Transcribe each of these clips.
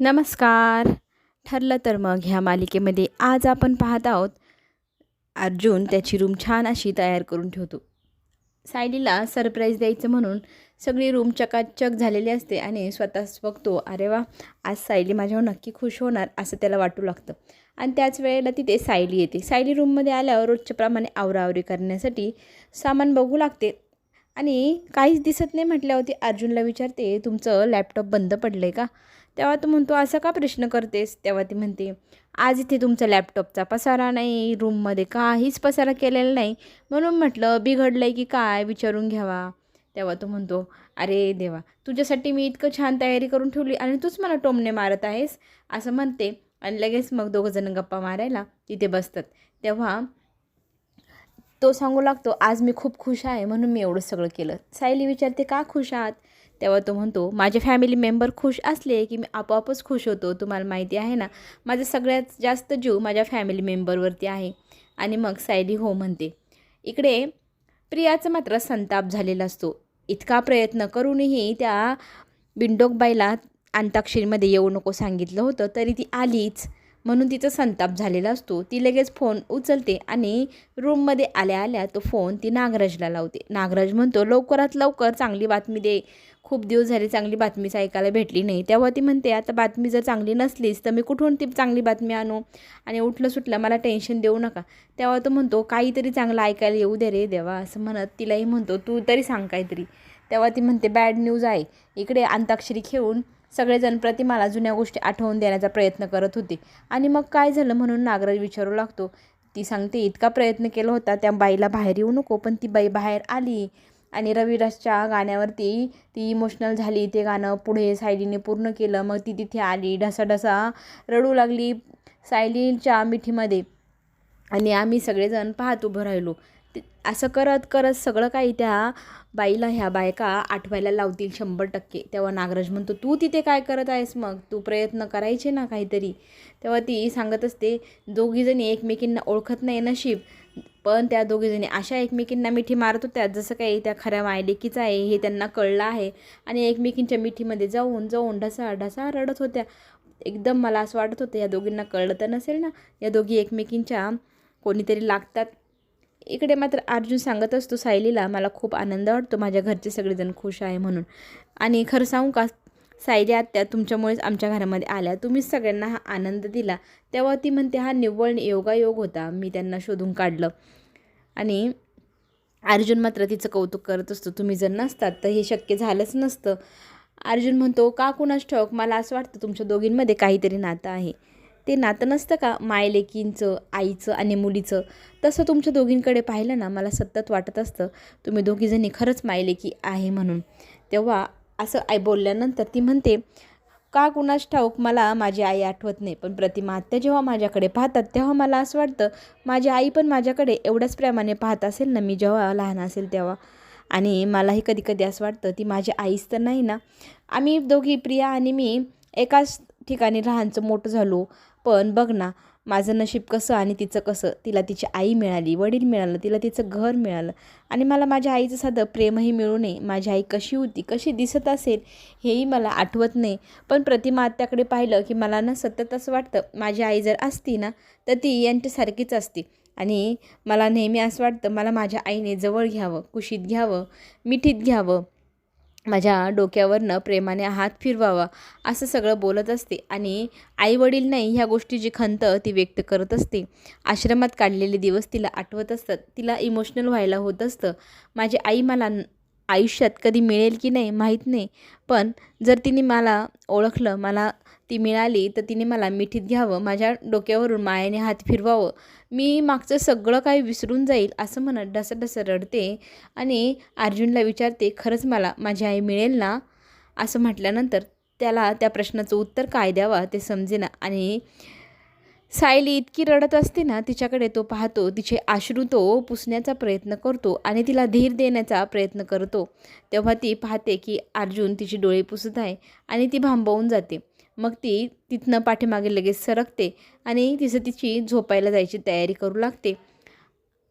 नमस्कार. ठरलं तर मग ह्या मालिकेमध्ये आज आपण पाहत आहोत अर्जुन त्याची रूम छान अशी तयार करून ठेवतो. सायलीला सरप्राईज द्यायचं म्हणून सगळी रूम चकाचक झालेली असते आणि स्वतःच बघतो अरे वा आज सायली माझ्यावर नक्की खुश होणार असं त्याला वाटू लागतं. आणि त्याच वेळेला तिथे सायली येते. सायली रूममध्ये आल्यावर रोजच्याप्रमाणे आवराआवरी करण्यासाठी सामान बघू लागते. आणि काहीच दिसत नाही म्हटल्यावरती अर्जुनला विचारते तुमचं लॅपटॉप बंद पडलं आहे का? तेव्हा तो म्हणतो असा का प्रश्न करतेस? तेव्हा ती म्हणते आज इथे तुमचा लॅपटॉपचा पसारा नाही रूममध्ये काहीच पसारा केलेला नाही. म्हणून म्हटलं बिघडलं आहे की काय विचारून घ्यावा. तेव्हा तो म्हणतो अरे देवा तुझ्यासाठी मी इतकं छान तयारी करून ठेवली आणि तूच मला टोमणे मारत आहेस? असं म्हणते आणि लगेच मग दोघंजणं गप्पा मारायला तिथे बसतात. तेव्हा तो सांगू लागतो आज मी खूप खुश आहे म्हणून मी एवढं सगळं केलं. सायली विचारते का खुश आहात? तेव्हा तो म्हणतो माझे फॅमिली मेंबर खुश असले की मी आपोआपच खुश होतो तुम्हाला माहिती आहे ना? माझा सगळ्यात जास्त जीव माझ्या फॅमिली मेंबरवरती आहे. आणि मग सायली हो म्हणते इकडे प्रियाचा मात्र संताप झालेला असतो. इतका प्रयत्न करूनही त्या बिंडोकबाईला अंताक्षरीमध्ये येऊ नको सांगितलं होतं तरी ती आलीच. म्हणून तिचा संताप झालेला असतो. ती लगेच फोन उचलते आणि रूममध्ये आल्या आल्या तो फोन ती नागराजला लावते. नागराज म्हणतो लवकरात लवकर चांगली बातमी दे. खूप दिवस झाले चांगली बातमीच ऐकायला भेटली नाही. तेव्हा ती म्हणते आता बातमी जर चांगली नसलीच तर मी कुठून ती चांगली बातमी आणू? आणि उठलं सुटलं मला टेन्शन देऊ नका. तेव्हा तो म्हणतो काहीतरी चांगलं ऐकायला येऊ दे रे देवा असं म्हणत तिलाही म्हणतो तू तरी सांग काहीतरी. तेव्हा ती म्हणते बॅड न्यूज आहे. इकडे अंताक्षरी खेळून सगळेजण प्रतिमाला जुन्या गोष्टी आठवून देण्याचा प्रयत्न करत होते. आणि मग काय झालं म्हणून नागराज विचारू लागतो. ती सांगते इतका प्रयत्न केला होता त्या बाईला बाहेर येऊ नको पण ती बाई बाहेर आली आणि रविराजच्या गाण्यावरती ती इमोशनल झाली. ते गाणं पुढे सायलीने पूर्ण केलं. मग ती तिथे आली ढसाढसा रडू लागली सायलीच्या मिठीमध्ये. आणि आम्ही सगळेजण पाहत उभं राहिलो. असं करत करत सगळं काही त्या बाईला ह्या बायका आठवायला लावतील शंभर टक्के. तेव्हा नागराज म्हणतो तू तिथे काय करत आहेस मग? तू प्रयत्न करायचे ना काहीतरी. तेव्हा ती सांगत असते दोघीजणी एकमेकींना ओळखत नाही नशीब पण त्या दोघीजणी अशा एकमेकींना मिठी मारत होत्या जसं काही त्या खऱ्या मायलेकीचं आहे हे त्यांना कळलं आहे. आणि एकमेकींच्या मिठीमध्ये जाऊन जाऊन ढसा ढसा रडत होत्या. एकदम मला असं वाटत होतं या दोघींना कळलं तर नसेल ना? या दोघी एकमेकींच्या कोणीतरी लागतात. इकडे मात्र अर्जुन सांगत असतो सायलीला मला खूप आनंद वाटतो माझ्या घरचे सगळेजण खुश आहे म्हणून. आणि खरं सांगू का सायली आत्या तुमच्यामुळेच आमच्या घरामध्ये आल्या. तुम्हीच सगळ्यांना हा आनंद दिला. तेव्हा ती म्हणते हा निव्वळ योगायोग होता. मी त्यांना शोधून काढलं. आणि अर्जुन मात्र तिचं कौतुक करत असतो तुम्ही जर नसतात तर हे शक्य झालंच नसतं. अर्जुन म्हणतो का कुणास ठाऊक? मला असं वाटतं तुमच्या दोघींमध्ये काहीतरी नातं आहे. ते नातं नसतं का? मायलेकींचं आईचं आणि मुलीचं? तसं तुमच्या दोघींकडे पाहिलं ना मला सतत वाटत असतं तुम्ही दोघीजणी खरंच मायलेकी आहे म्हणून. तेव्हा असं आई बोलल्यानंतर ती म्हणते का कुणास ठाऊक मला माझी आई आठवत नाही पण प्रतिमा आत्या जेव्हा माझ्याकडे पाहतात तेव्हा मला असं वाटतं माझी आई पण माझ्याकडे एवढ्याच प्रेमाने पाहत असेल ना मी जेव्हा लहान असेल तेव्हा. आणि मलाही कधी कधी असं वाटतं ती माझी आईच तर नाही ना. आम्ही दोघी प्रिया आणि मी एकाच ठिकाणी लहानचं मोठं झालो. पण बघ ना माझं नशीब कसं आणि तिचं कसं? तिला तिची आई मिळाली वडील मिळालं तिला तिचं घर मिळालं. आणि मला माझ्या आईचं साधं प्रेमही मिळू नये. माझी आई कशी होती कशी दिसत असेल हेही मला आठवत नाही. पण प्रतिमा आत्याकडे पाहिलं की मला ना सतत असं वाटतं माझी आई जर असती ना तर ती यांच्यासारखीच असती. आणि मला नेहमी असं वाटतं मला माझ्या आईने जवळ घ्यावं कुशीत घ्यावं मिठीत घ्यावं. माझ्या डोक्यावरनं प्रेमाने हात फिरवावा असं सगळं बोलत असते. आणि आईवडील नाही ह्या गोष्टीची खंत ती व्यक्त करत असते. आश्रमात काढलेले दिवस तिला आठवत असतात. तिला इमोशनल व्हायला होत असतं. माझी आई मला आयुष्यात कधी मिळेल की नाही माहीत नाही. पण जर तिने मला ओळखलं मला ती मिळाली तर तिने मला मिठीत घ्यावं माझ्या डोक्यावरून मायाने हात फिरवावं. मी मागचं सगळं काही विसरून जाईल असं म्हणत डसं डसं रडते आणि अर्जुनला विचारते खरंच मला माझी आई मिळेल ना? असं म्हटल्यानंतर त्याला त्या प्रश्नाचं उत्तर काय द्यावा ते समजेना आणि सायली इतकी रडत असते ना तिच्याकडे तो पाहतो तिचे आश्रू तो पुसण्याचा प्रयत्न करतो आणि तिला धीर देण्याचा प्रयत्न करतो. तेव्हा ती पाहते की अर्जुन तिची डोळे पुसत आहे आणि ती भांबवून जाते. मग ती तिथनं पाठीमागे लगेच सरकते आणि तिचं तिची झोपायला जायची तयारी करू लागते.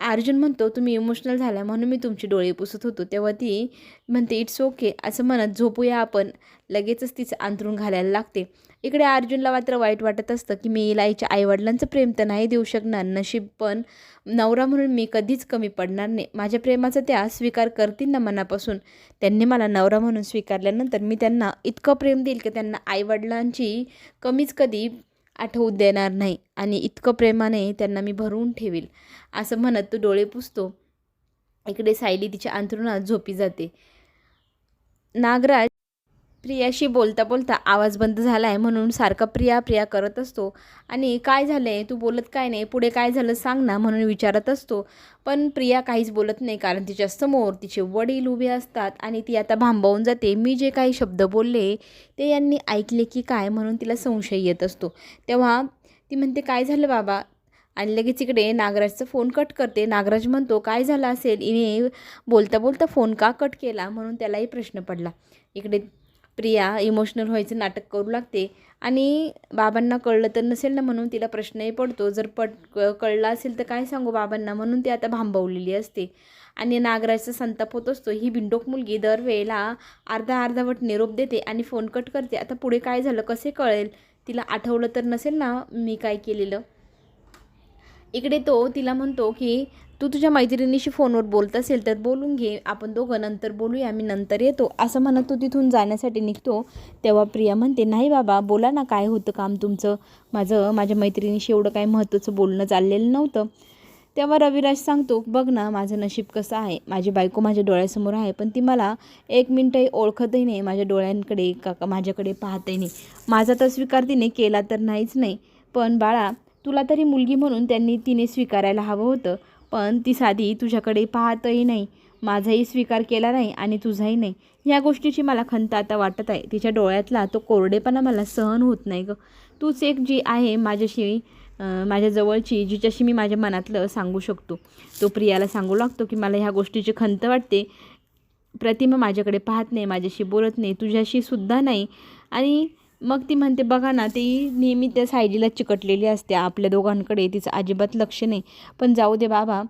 अर्जुन म्हणतो तुम्ही इमोशनल झाला म्हणून मी तुमचे डोळे पुसत होतो. तेव्हा ती म्हणते इट्स ओके. असं म्हणत झोपूया आपण. लगेचच तिचं अंतरून घालायला लागते. इकडे अर्जुनला मात्र वाईट वाटत असतं की मी इलाईच्या आईवडिलांचं प्रेम तर नाही देऊ शकणार नशीब पण नवरा म्हणून मी कधीच कमी पडणार नाही. माझ्या प्रेमाचा त्या स्वीकार करतील ना मनापासून. त्यांनी मला नवरा म्हणून स्वीकारल्यानंतर मी त्यांना इतकं प्रेम देईल की त्यांना आईवडिलांची कमीच कधी आठवू देणार नाही आणि इतकं प्रेमाने त्यांना मी भरवून ठेवील. असं म्हणत तो डोळे पुसतो. इकडे सायली तिच्या अंथरुणात झोपी जाते. नागराज प्रियाशी बोलता बोलता आवाज बंद झाला आहे म्हणून सारखा प्रिया प्रिया करत असतो. आणि काय झालं आहे तू बोलत काय नाही? पुढे काय झालं सांग ना म्हणून विचारत असतो. पण प्रिया काहीच बोलत नाही कारण तिच्या समोर तिचे वडील उभे असतात आणि ती आता भांबावून जाते. मी जे काही शब्द बोलले ते यांनी ऐकले की काय म्हणून तिला संशय येत असतो. तेव्हा ती म्हणते काय झालं बाबा? आणि लगेच इकडे नागराजचा फोन कट करते. नागराज म्हणतो काय झालं असेल? इने बोलता बोलता फोन का कट केला? म्हणून त्यालाही प्रश्न पडला. इकडे प्रिया इमोशनल व्हायचं नाटक करू लागते. आणि बाबांना कळलं तर नसेल ना म्हणून तिला प्रश्नही पडतो. जर पट क- कळलं असेल तर काय सांगू बाबांना? म्हणून ती आता भांबवलेली असते. आणि नागराजचा संताप होत असतो. ही बिंडोक मुलगी दरवेळेला अर्धा अर्धावट निरोप देते आणि फोन कट करते. आता पुढे काय झालं? कसे कळेल? तिला आठवलं तर नसेल ना मी काय केलेलं? इकडे तो तिला म्हणतो की तू तुझ्या मैत्रिणीशी फोनवर बोलत असेल तर बोलून घे. आपण दोघं नंतर बोलूया मी नंतर येतो. असं म्हणत तो तिथून जाण्यासाठी निघतो. तेव्हा प्रिया म्हणते नाही बाबा बोला ना काय होतं काम तुमचं? माझं माझ्या मैत्रिणीशी एवढं काय महत्त्वाचं बोलणं चाललेलं नव्हतं. तेव्हा रविराज सांगतो बघ ना माझं नशीब कसं आहे? माझी बायको माझ्या डोळ्यासमोर आहे पण ती मला एक मिनटंही ओळखतही नाही. माझ्या डोळ्यांकडे का का माझ्याकडे पाहतही नाही. माझा तर स्वीकार तिने केला तर नाहीच नाही. पण बाळा तुला तरी मुलगी म्हणून त्यांनी तिने स्वीकारायला हवं होतं. पण ती साधी तुझ्याकडे पाहतही नाही माझाही स्वीकार केला नाही आणि तुझाही नाही. ह्या गोष्टीची मला खंत आता वाटत आहे. तिच्या डोळ्यातला तो कोरडेपणा मला सहन होत नाही गं. तूच एक जी आहे माझ्याशी माझ्या जवळची जिच्याशी मी माझ्या मनातलं सांगू शकतो. तो प्रियाला सांगू लागतो की मला ह्या गोष्टीची खंत वाटते. प्रतिमा माझ्याकडे पाहत नाही माझ्याशी बोलत नाही तुझ्याशी सुद्धा नाही. आणि मग ती म्हणते बघा ना ती नेहमी त्या सायलीला चिकटलेली असते. आपल्या दोघांकडे तिचं अजिबात लक्ष नाही. पण जाऊ दे बाबा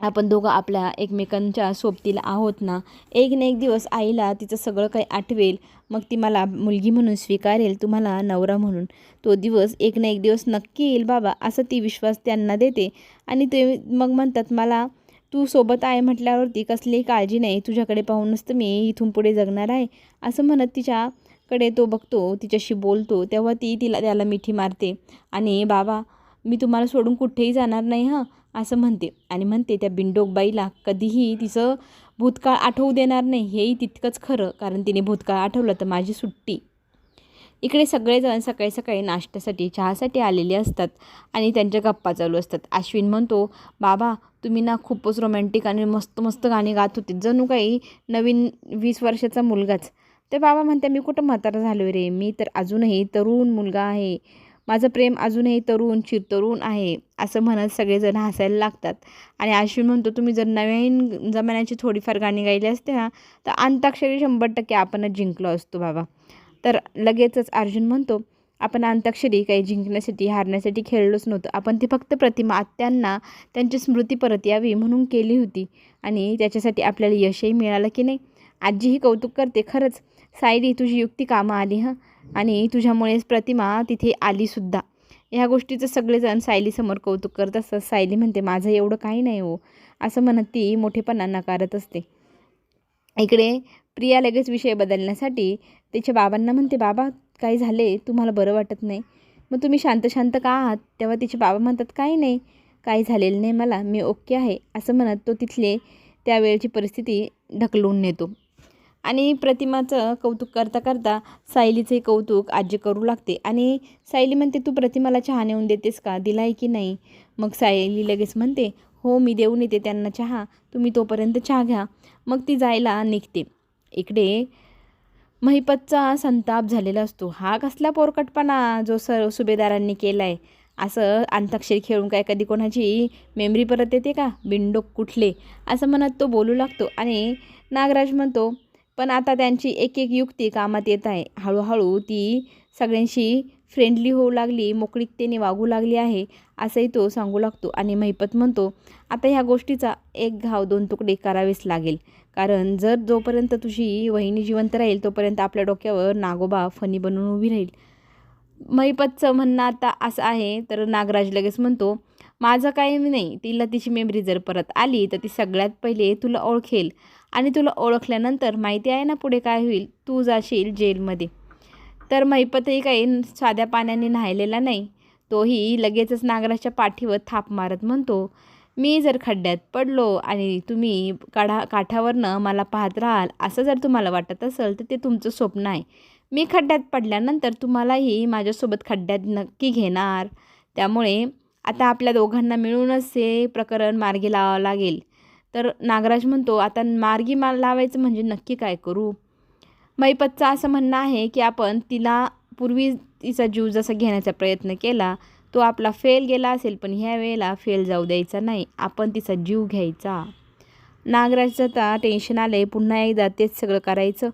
आपण दोघं आपल्या एकमेकांच्या सोबतीला आहोत ना. एक ना एक दिवस आईला तिचं सगळं काही आठवेल. मग ती मला मुलगी म्हणून स्वीकारेल तुम्हाला नवरा म्हणून. तो दिवस एक ना एक दिवस नक्की येईल बाबा असं ती विश्वास त्यांना देते. आणि ते मग म्हणतात मला तू सोबत आहे म्हटल्यावरती कसलीही काळजी नाही. तुझ्याकडे पाहूनच तर मी इथून पुढे जगणार आहे. असं म्हणत तिच्या कडे तो बघतो तिच्याशी बोलतो तेव्हा ती तिला त्याला मिठी मारते. आणि बाबा मी तुम्हाला सोडून कुठेही जाणार नाही हं असं म्हणते. आणि म्हणते त्या बिंडोक बाईला कधीही तिचं भूतकाळ आठवू देणार नाही. हेही तितकंच खरं कारण तिने भूतकाळ आठवलं तर माझी सुट्टी. इकडे सगळेजण सकाळी सकाळी नाश्त्यासाठी चहासाठी आलेले असतात आणि त्यांच्या गप्पा चालू असतात. अश्विन म्हणतो बाबा तुम्ही ना खूपच रोमॅन्टिक आणि मस्त मस्त गाणी गात होते. जणू काही नवीन वीस वर्षाचा मुलगाच. ते बाबा म्हणते मी कुठं म्हातारा झालो रे? मी तर अजूनही तरुण मुलगा आहे. माझं प्रेम अजूनही तरुण चिरतरुण आहे असं म्हणत सगळेजण हसायला लागतात. आणि अश्विन म्हणतो तुम्ही जर नवीन जमान्याची थोडीफार गाणी गायली असते ना तर अंताक्षरी शंभर टक्के आपणच जिंकलो असतो बाबा. तर लगेचच अर्जुन म्हणतो आपण अंताक्षरी काही जिंकण्यासाठी हारण्यासाठी खेळलोच नव्हतं. आपण ती फक्त प्रतिमा आत्यांना त्यांची स्मृती परत यावी म्हणून केली होती. आणि त्याच्यासाठी आपल्याला यशही मिळालं की नाही? आजीही कौतुक करते खरंच. सायली तुझी युक्ती कामं आली हां? आणि तुझ्यामुळेच प्रतिमा तिथे आलीसुद्धा ह्या गोष्टीचं सगळेजण सायलीसमोर कौतुक करत असतात. सायली म्हणते माझं एवढं काही नाही हो. असं म्हणत ती मोठेपणा नाकारत असते. इकडे प्रिया लगेच विषय बदलण्यासाठी तिच्या बाबांना म्हणते बाबा काय झाले? तुम्हाला बरं वाटत नाही? मग तुम्ही शांत शांत का आहात? तेव्हा तिचे बाबा म्हणतात काही नाही. काही झालेलं नाही मला. मी ओके आहे. असं म्हणत तो तिथले त्यावेळची परिस्थिती ढकलून नेतो. आणि प्रतिमाचं कौतुक करता करता सायलीचे कौतुक आजी करू लागते. आणि सायली म्हणते तू प्रतिमाला चहा नेऊन देतेस का? दिलाय की नाही? मग सायली लगेच म्हणते हो मी देऊन येते त्यांना चहा. तुम्ही तोपर्यंत चहा घ्या. मग ती जायला निघते. इकडे महिपतचा संताप झालेला असतो. हा कसला पोरकटपणा जो सर सुभेदारांनी केला आहे असं अंताक्षरी खेळून काय कधी कोणाची मेमरी परत येते का? बिंडोक कुठले? असं म्हणत तो बोलू लागतो. आणि नागराज म्हणतो पण आता त्यांची एक एक युक्ती कामात येत आहे. हळूहळू ती सगळ्यांशी फ्रेंडली होऊ लागली मोकळीकतेने वागू लागली आहे असंही तो सांगू लागतो आणि महिपत म्हणतो आता ह्या गोष्टीचा एक घाव दोन तुकडे करावेच लागेल. कारण जर जोपर्यंत तुझी वहिनी जिवंत राहील तोपर्यंत आपल्या डोक्यावर नागोबा फणी बनवून उभी राहील. महिपतचं म्हणणं आता असं आहे तर नागराज लगेच म्हणतो माझं काही नाही. तिला तिची मेमरी जर परत आली तर ती सगळ्यात पहिले तुला ओळखेल. आणि तुला ओळखल्यानंतर माहिती आहे ना पुढे काय होईल? तू जाशील जेलमध्ये. तर महिपतही काही साध्या पाण्याने न्हायलेला नाही. तोही लगेचच नागराच्या पाठीवर थाप मारत म्हणतो मी जर खड्ड्यात पडलो आणि तुम्ही काढा काठावरनं मला पाहत राहाल असं जर तुम्हाला वाटत असेल तर ते तुमचं स्वप्न आहे. मी खड्ड्यात पडल्यानंतर तुम्हालाही माझ्यासोबत खड्ड्यात नक्की घेणार. त्यामुळे आता आपल्या दोघांना मिळूनच हे प्रकरण मार्गी लावावं लागेल. तर नागराज म्हणतो आता मार्गी मा लावायचं म्हणजे नक्की काय करू? मैपतचं असं म्हणणं आहे की आपण तिला पूर्वी तिचा जीव जसा घेण्याचा प्रयत्न केला तो आपला फेल गेला असेल पण ह्या वेळेला फेल जाऊ द्यायचा नाही. आपण तिचा जीव घ्यायचा. नागराजचं आता टेन्शन आलं आहे पुन्हा एकदा तेच सगळं करायचं.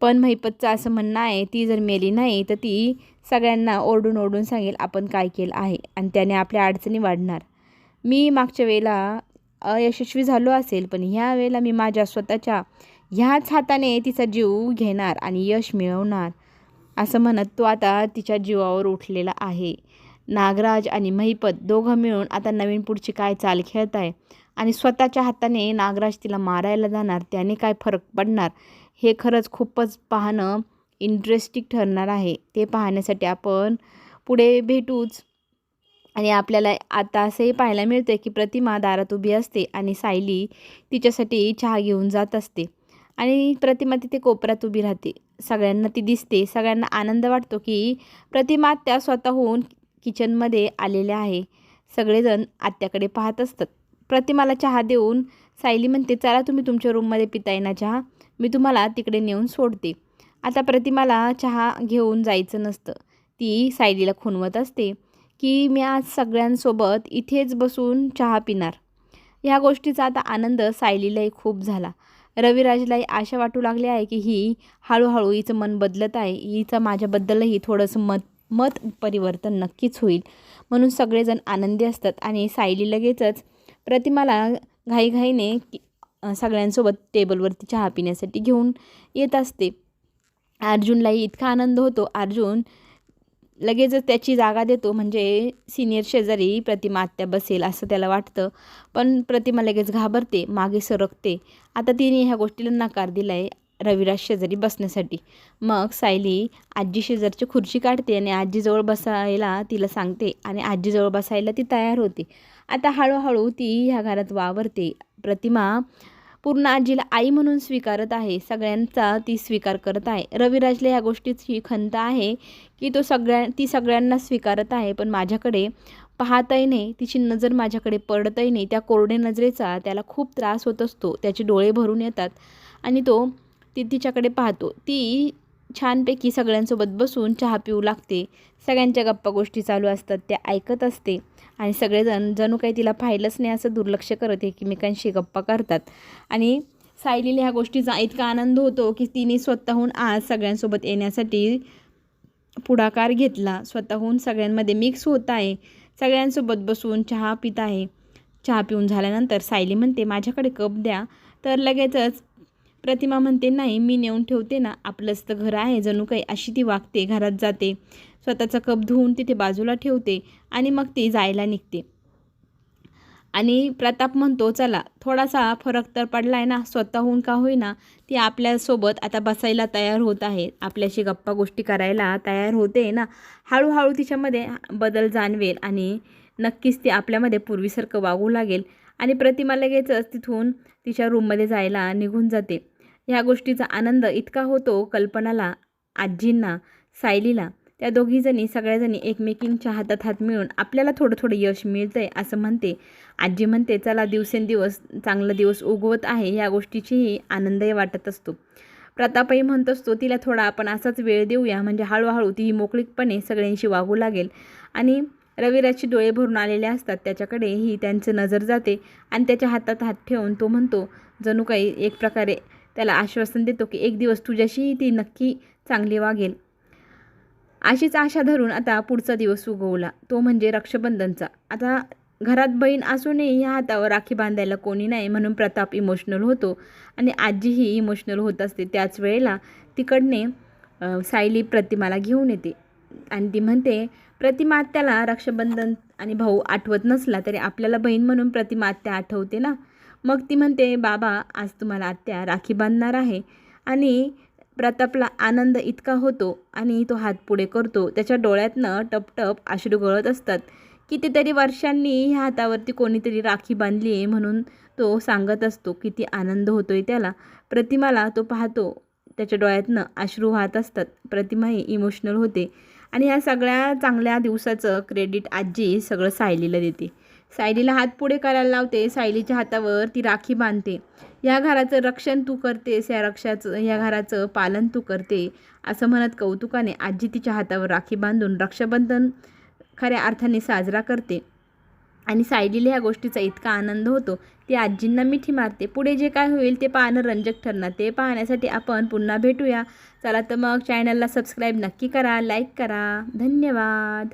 पण महिपतचं असं म्हणणं आहे ती जर मेली नाही तर ती सगळ्यांना ओरडून ओरडून सांगेल आपण काय केलं आहे आणि त्याने आपल्या अडचणी वाढणार. मी मागच्या वेळेला अयशस्वी झालो असेल पण ह्या वेळेला मी माझ्या स्वतःच्या ह्याच हाताने तिचा जीव घेणार आणि यश मिळवणार असं म्हणत तो आता तिच्या जीवावर उठलेला आहे. नागराज आणि महिपत दोघं मिळून आता नवीन पुढची काय चाल खेळत आहे आणि स्वतःच्या हाताने नागराज तिला मारायला जाणार त्याने काय फरक पडणार हे खरंच खूपच पाहणं इंटरेस्टिंग ठरणार आहे ते पाहण्यासाठी आपण पुढे भेटूच. आणि आपल्याला आता असंही पाहायला मिळतं की प्रतिमा दारात उभी असते आणि सायली तिच्यासाठी चहा घेऊन जात असते. आणि प्रतिमा तिथे कोपऱ्यात उभी राहते. सगळ्यांना ती दिसते. सगळ्यांना आनंद वाटतो की प्रतिमा त्या स्वतःहून किचनमध्ये आलेल्या आहे. सगळेजण आत्याकडे पाहत असतात. प्रतिमाला चहा देऊन सायली म्हणते चला तुम्ही तुमच्या रूममध्ये पिताय ना चहा. मी तुम्हाला तिकडे नेऊन सोडते. आता प्रतिमाला चहा घेऊन जायचं नसतं. ती सायलीला खुणवत असते की मी आज सगळ्यांसोबत इथेच बसून चहा पिणार. ह्या गोष्टीचा आता आनंद सायलीलाही खूप झाला. रविराजलाही आशा वाटू लागली आहे की ही हळूहळू हिचं मन बदलत आहे. हिचं माझ्याबद्दलही थोडंसं मत मत परिवर्तन नक्कीच होईल. म्हणून सगळेजण आनंदी असतात आणि सायली लगेचच प्रतिमाला घाईघाईने सगळ्यांसोबत टेबलवरती चहा पिण्यासाठी घेऊन येत असते. अर्जुनलाही इतका आनंद होतो. अर्जुन लगेचच त्याची जागा देतो. म्हणजे सिनियर शेजारी प्रतिमा आत्या बसेल असं त्याला वाटतं. पण प्रतिमा लगेच घाबरते मागे सरकते. आता तिने ह्या गोष्टीला नकार दिला आहे रविराज शेजारी बसण्यासाठी. मग सायली आजी शेजारची खुर्ची काढते आणि आजीजवळ बसायला तिला सांगते आणि आजीजवळ बसायला ती तयार होते. आता हळूहळू ती ह्या घरात वावरते. प्रतिमा पूर्ण आजीला आई म्हणून स्वीकारत आहे. सगळ्यांचा ती स्वीकार करत आहे. रविराजला ह्या गोष्टीची खंत आहे की तो सगळ्या ती सगळ्यांना स्वीकारत आहे. पण माझ्याकडे पाहतही नाही. तिची नजर माझ्याकडे पडतही नाही. त्या कोरडे नजरेचा त्याला खूप त्रास होत असतो. त्याचे डोळे भरून येतात आणि तो ती तिच्याकडे पाहतो. ती छानपैकी सगळ्यांसोबत बसून चहा पिऊ लागते. सगळ्यांच्या गप्पा गोष्टी चालू असतात त्या ऐकत असते. आणि सगळेजण जणू काही तिला पाहिलंच नाही असं दुर्लक्ष करत एकमेकांशी गप्पा करतात. आणि सायलीला ह्या गोष्टीचा इतका आनंद होतो की तिने स्वतःहून आज सगळ्यांसोबत येण्यासाठी पुढाकार घेतला. स्वतःहून सगळ्यांमध्ये मिक्स होत आहे. सगळ्यांसोबत बसून चहा पित आहे. चहा पिऊन झाल्यानंतर सायली म्हणते माझ्याकडे कप द्या. तर लगेचच प्रतिमा म्हणते नाही मी नेऊन ठेवते ना आपलंच तर घर आहे जणू काही अशी ती वागते घरात जाते. स्वतःचा कप धुवून तिथे बाजूला ठेवते आणि मग ती जायला निघते. आणि प्रताप म्हणतो चला थोडासा फरक तर पडला आहे ना स्वतःहून का होईना ती आपल्यासोबत आता बसायला तयार होत आहे. आपल्याशी गप्पा गोष्टी करायला तयार होते ना. हळूहळू तिच्यामध्ये बदल जाणवेल आणि नक्कीच ती आपल्यामध्ये पूर्वीसारखं वागू लागेल. आणि प्रतिमा लगेचच तिथून तिच्या रूममध्ये जायला निघून जाते. ह्या गोष्टीचा आनंद इतका होतो कल्पनाला आजींना सायलीला. त्या दोघीजणी सगळ्याजणी एकमेकींच्या हातात हात मिळून आपल्याला थोडं थोडं यश मिळतंय असं म्हणते. आजी म्हणते चला दिवसेंदिवस चांगला दिवस उगवत आहे या गोष्टीचीही आनंदही वाटत असतो. प्रतापही म्हणत असतो तिला थोडा आपण असाच वेळ देऊया म्हणजे हळूहळू ती मोकळीकपणे सगळ्यांशी वागू लागेल. आणि रविराजचे डोळे भरून आलेले असतात त्याच्याकडे ही त्यांचं नजर जाते आणि त्याच्या हातात हात ठेवून तो म्हणतो जणू काही एक प्रकारे त्याला आश्वासन देतो की एक दिवस तुझ्याशी ती नक्की चांगली वागेल. अशीच आशा धरून आता पुढचा दिवस उगवला. तो म्हणजे रक्षाबंधनचा. आता घरात बहीण असूनही ह्या हातावर राखी बांधायला कोणी नाही म्हणून प्रताप इमोशनल होतो आणि आजीही इमोशनल होत असते. त्याच वेळेला तिकडने सायली प्रतिमाला घेऊन येते. आणि ती म्हणते प्रतिमा आत्याला रक्षाबंधन आणि भाऊ आठवत नसला तरी आपल्याला बहीण म्हणून प्रतिमा आत्या आठवते ना? मग ती म्हणते बाबा आज तुम्हाला आत्या राखी बांधणार आहे आणि प्रतापला आनंद इतका होतो आणि तो हात पुढे करतो. त्याच्या डोळ्यातनं टपटप आश्रू गळत असतात. कितीतरी वर्षांनी ह्या हातावरती कोणीतरी राखी बांधली आहे म्हणून तो सांगत असतो. किती आनंद होतो आहे त्याला. प्रतिमाला तो पाहतो. त्याच्या डोळ्यातनं अश्रू वाहत असतात. प्रतिमाही इमोशनल होते. आणि ह्या सगळ्या चांगल्या दिवसाचं क्रेडिट आजी सगळं सायलीला देते. सायलीला हात पुढे करायला लावते सायलीच्या हातावर ती राखी बांधते. या घराचं रक्षण तू करतेस या रक्षाचं या घराचं पालन तू करते असं म्हणत कौतुकाने आजी तिच्या हातावर राखी बांधून रक्षाबंधन खऱ्या अर्थाने साजरा करते. आणि सायलीला ह्या गोष्टीचा इतका आनंद होतो ती आजींना मिठी मारते. पुढे जे काय होईल ते पाहणं रंजक ठरणार. ते पाहण्यासाठी आपण पुन्हा भेटूया. चला तर मग चॅनलला सबस्क्राईब नक्की करा लाईक करा. धन्यवाद.